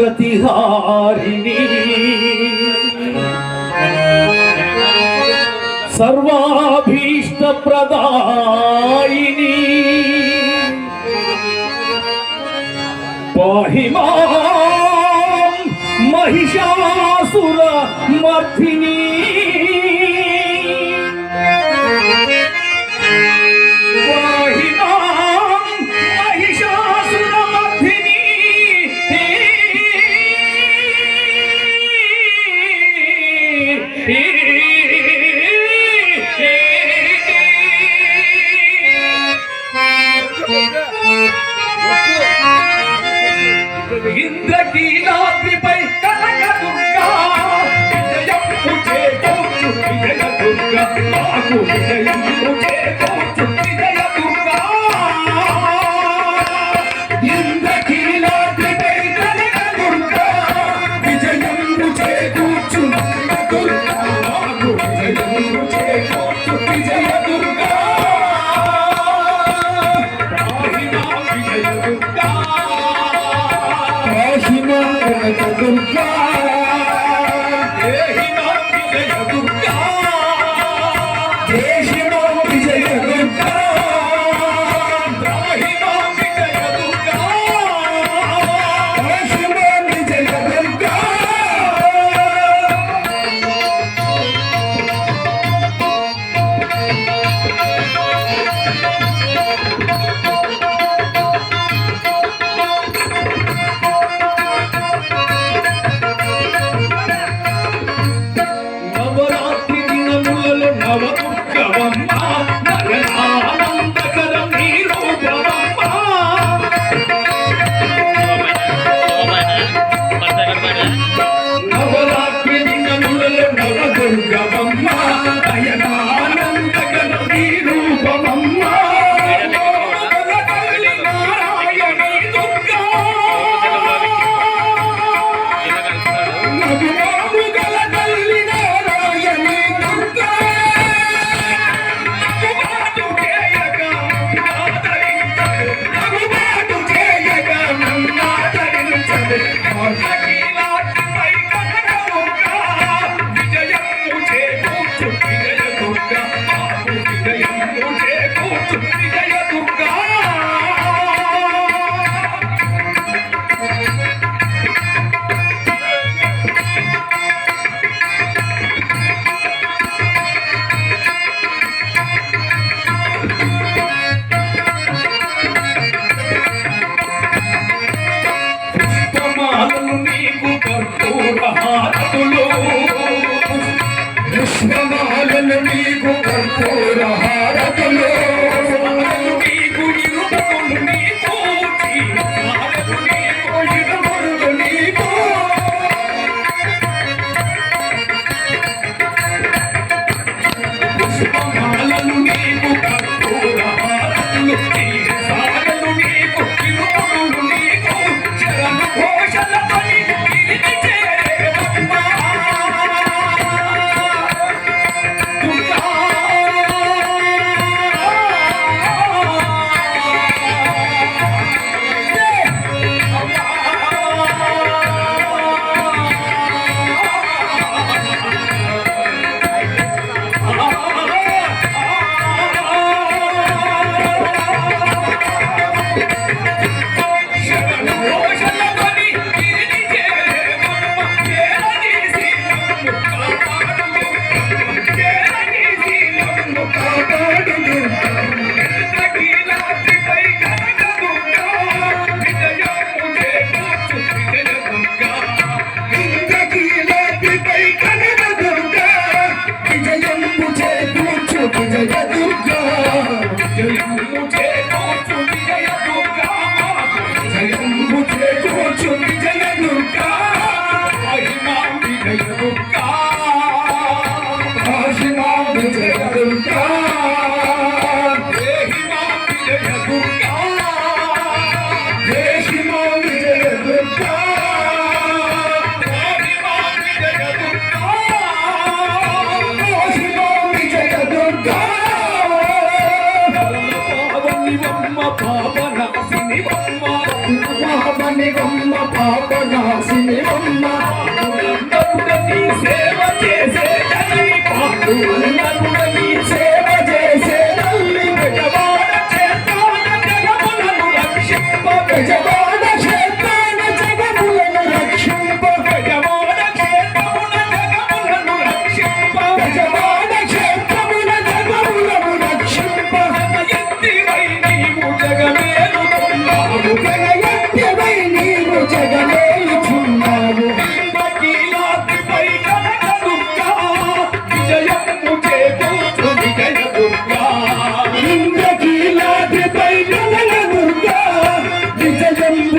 జగతిహారిణి సర్వాభీష్ట ప్రదాయిని పాహి మహిషాసుర మర్దిని పావని బొమ్మ పావనాశిని బొమ్మ పావన నాశినివమ్మ పాపనాశినివమ్మ నరుడని సేవ చేసే జనని పాటు నరుడని సేవ చేసే తల్లి పెద్దవాడ చేతాన జగములను రక్షింప యజమాన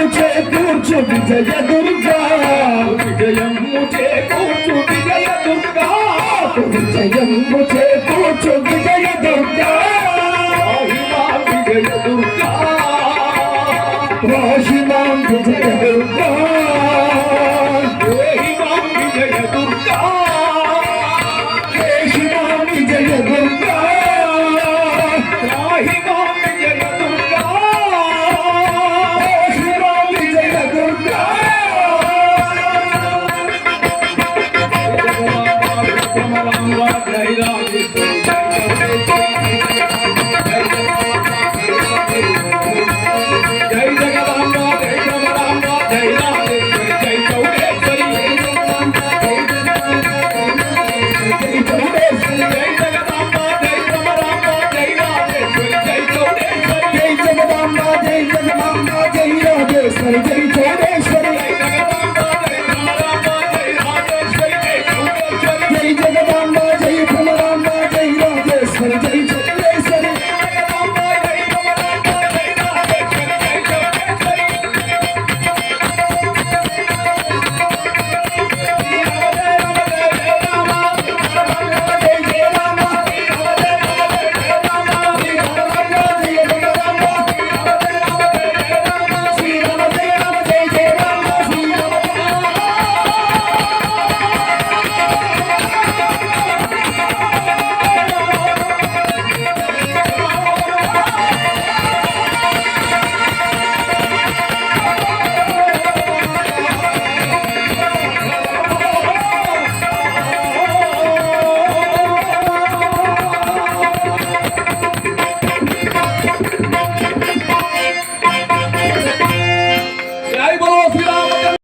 విజయము చేకూర్చు విజయ దుర్గా. విజయము చేకూర్చు విజయ దుర్గా. విజయము చే